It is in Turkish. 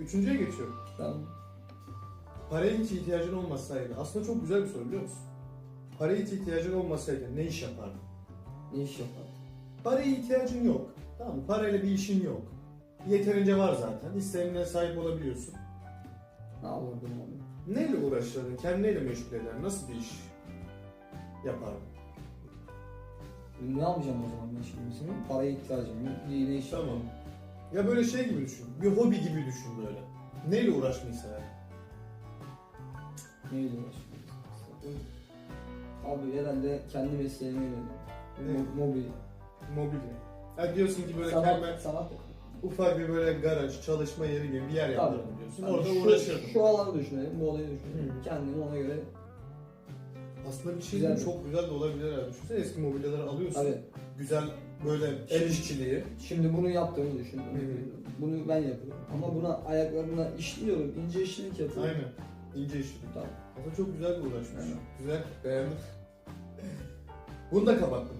Üçüncüye geçiyorum. Tamam. Paraya hiç ihtiyacın olmasaydı. Aslında çok güzel bir soru biliyor musun? Paraya hiç ihtiyacın olmasaydı ne iş yapardın? Ne iş yapar? Paraya ihtiyacın yok. Tamam mı? Parayla bir işin yok. Yeterince var zaten. İstediğine sahip olabiliyorsun. Ne yapardım abi? Neyle uğraşırdın? Kendini neyle meşgul eder? Nasıl bir iş yapardın? Ne yapacağım o zaman ben şimdi? Paraya ihtiyacım yok. Ne, ne iş Tamam. yapayım? Ya böyle şey gibi düşün. Bir hobi gibi düşün böyle. Neyle uğraşmayı sever? Neyle uğraşıyorum? Abi herhalde kendi mesleğime yönelirim. Ne? Mo- mobil. Mobilya. Ya diyorsun ki böyle Sanat, kendime sanat. ufak bir böyle garaj, çalışma yeri gibi bir yer yaparım diyorsun. Yani Orada şu, uğraşırdım. Şu alanı düşünelim, bu olayı düşünelim. Hı. Kendimi ona göre Aslında bir şey Güzel çok güzel de olabilir herhalde. Düşünsene eski mobilyaları alıyorsun. Tabii. Güzel böyle el işçiliği. Şimdi bunu yaptığımı düşün. Bunu ben yapıyorum. Ama buna ayaklarına işliyorum, ince işçilik yapıyorum. Aynen. İnce işçilik. Tamam. Aslında çok güzel bir uğraşmış. Aynen. Güzel, beğendim. Bunu da kapattım.